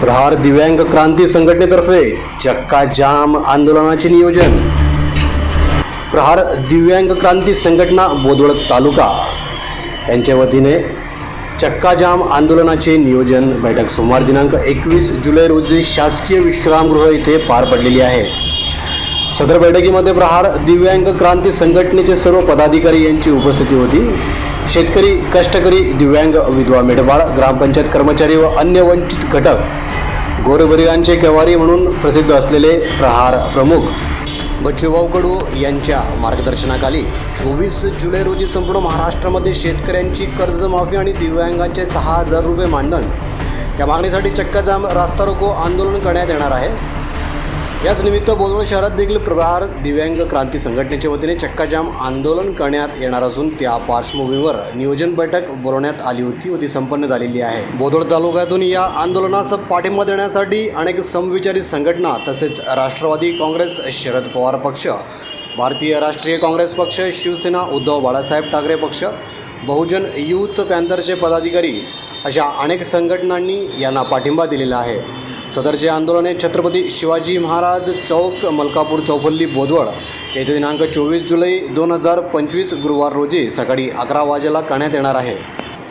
प्रहार दिव्यांग क्रांती संघटनेतर्फे चक्का जाम आंदोलनाचे नियोजन. प्रहार दिव्यांग क्रांती संघटना बोदवड तालुका. यांच्या वतीने चक्का जाम आंदोलनाचे नियोजन बैठक सोमवार दिनांक एकवीस जुलै रोजी शासकीय विश्रामगृह येथे पार पडलेली आहे. सदर बैठकीमध्ये प्रहार दिव्यांग क्रांती संघटनेचे सर्व पदाधिकारी यांची उपस्थिती होती. शेतकरी कष्टकरी दिव्यांग विधवा मेढबाळ ग्रामपंचायत कर्मचारी व अन्य वंचित घटक गोरगरिबांचे केवारी म्हणून प्रसिद्ध असलेले प्रहार प्रमुख बच्चूभाऊ कडू यांच्या मार्गदर्शनाखाली चोवीस जुलै रोजी संपूर्ण महाराष्ट्रामध्ये शेतकऱ्यांची कर्जमाफी आणि दिव्यांगांचे सहा हजार रुपये मानधन. या मागणीसाठी चक्काजाम रास्ता रोको आंदोलन करण्यात येणार आहे. याच निमित्त बोदवड शहरात देखील प्रहार दिव्यांग क्रांती संघटनेच्या वतीने चक्काजाम आंदोलन करण्यात येणार असून त्या पार्श्वभूमीवर नियोजन बैठक बोलवण्यात आली होती व ती संपन्न झालेली आहे. बोदवड तालुक्यातून या आंदोलनास पाठिंबा देण्यासाठी अनेक समविचारी संघटना तसेच राष्ट्रवादी काँग्रेस शरद पवार पक्ष भारतीय राष्ट्रीय काँग्रेस पक्ष शिवसेना उद्धव बाळासाहेब ठाकरे पक्ष बहुजन युथ पॅन्थरचे पदाधिकारी अशा अनेक संघटनांनी यांना पाठिंबा दिलेला आहे. सदरचे आंदोलन हे छत्रपती शिवाजी महाराज चौक मलकापूर चौफल्ली बोदवड येथे दिनांक चोवीस जुलै दोन हजार पंचवीस गुरुवार रोजी सकाळी अकरा वाजेला करण्यात येणार आहे.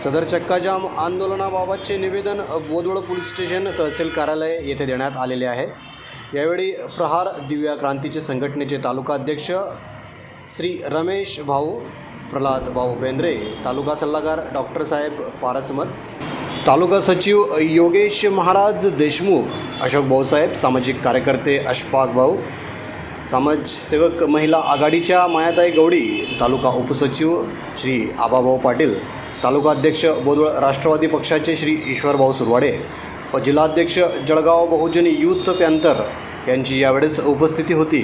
सदर चक्काजाम आंदोलनाबाबतचे निवेदन बोदवड पोलीस स्टेशन तहसील कार्यालय येथे देण्यात आलेले आहे. यावेळी प्रहार दिव्या क्रांतीचे संघटनेचे तालुका अध्यक्ष श्री रमेश भाऊ प्रल्हाद भाऊ बेंद्रे तालुका सल्लागार डॉक्टर साहेब पारसमत तालुका सचिव योगेश महाराज देशमुख अशोक भाऊसाहेब सामाजिक कार्यकर्ते अशफाक भाऊ समाजसेवक महिला आघाडीच्या मायाताई गवडी तालुका उपसचिव श्री आबाभाऊ पाटील तालुका अध्यक्ष बोदवळ राष्ट्रवादी पक्षाचे श्री ईश्वरभाऊ सुरवाडे व जिल्हाध्यक्ष जळगाव बहुजन युथ पॅन्थर यांची यावेळेस उपस्थिती होती.